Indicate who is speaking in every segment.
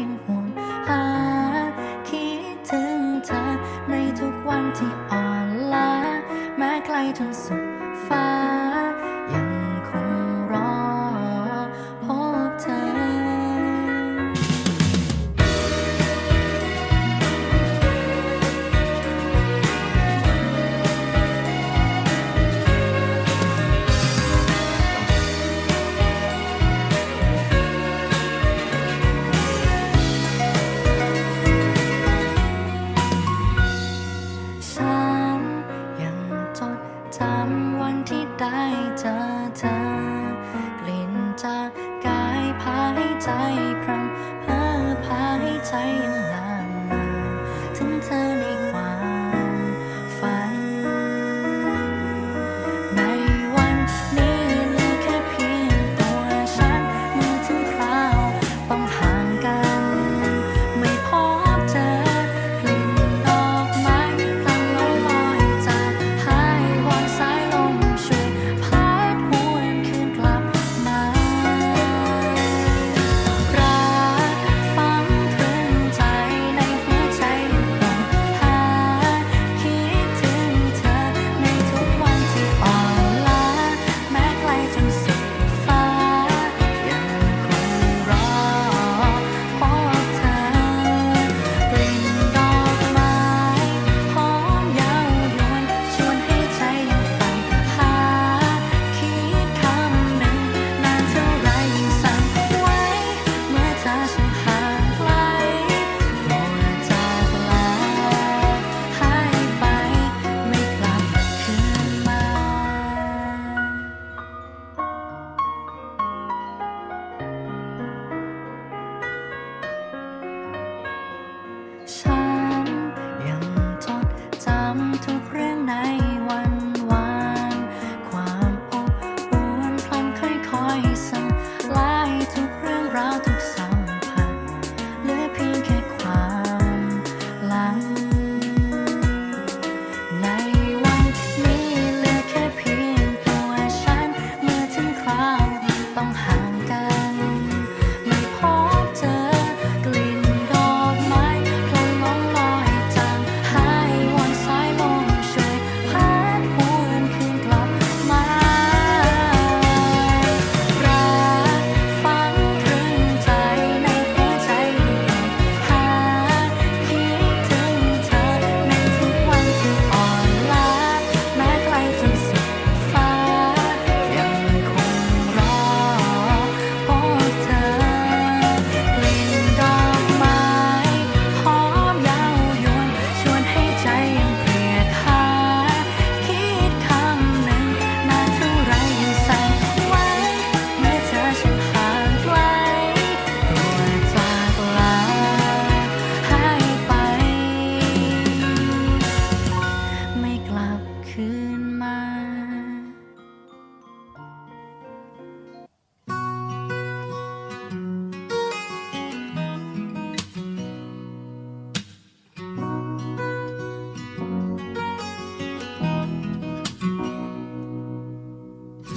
Speaker 1: ยังหวงหาคิดถึงเธอในทุกวันที่อ่อนล้าแม้ไกลจนสุด จำวันที่ได้เจอเธอกลิ่นจากกายพายใจพรำเพ้อพายใจ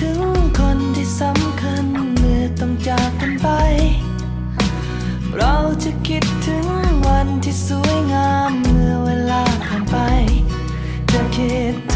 Speaker 2: ถึงคนที่สำคัญเมื่อต้องจากกันไป เราจะคิดถึงวันที่สวยงามเมื่อเวลาผ่านไปจะคิด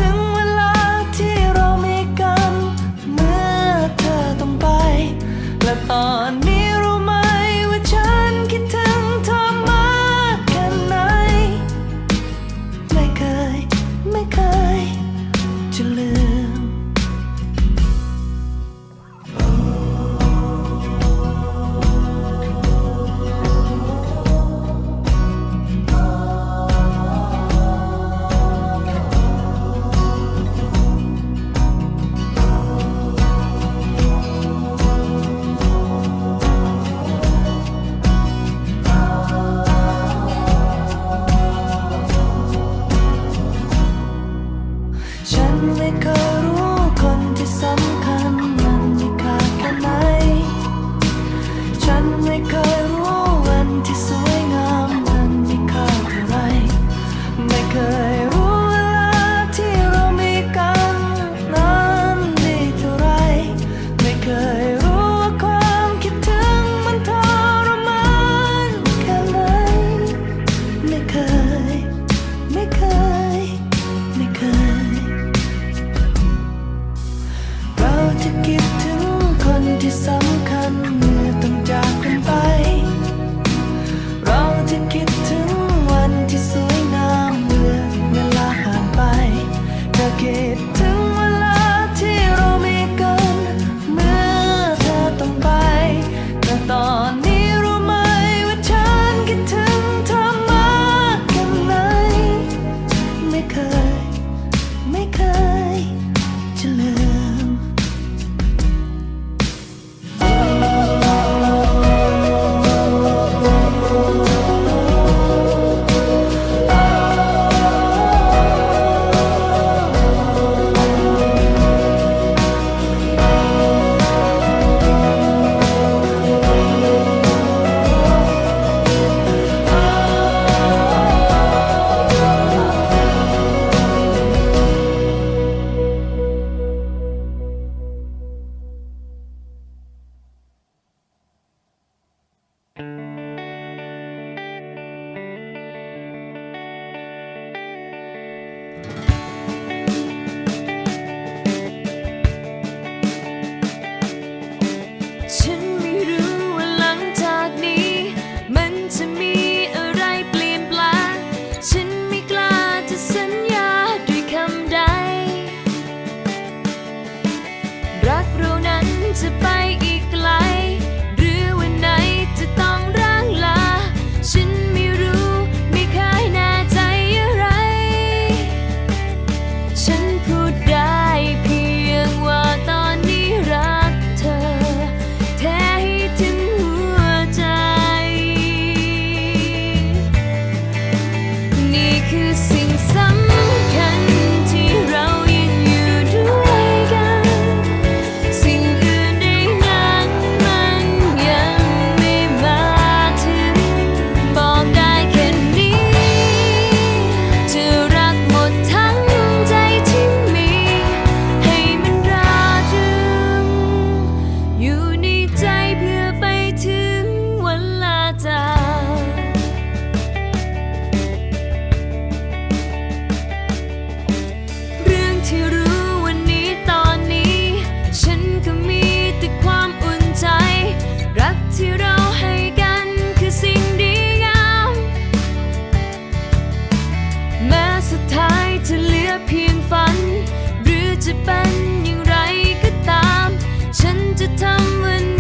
Speaker 2: เพียงฝัน หรือจะ
Speaker 1: เป็
Speaker 2: นอย่างไรก็ตาม ฉันจะทำวัน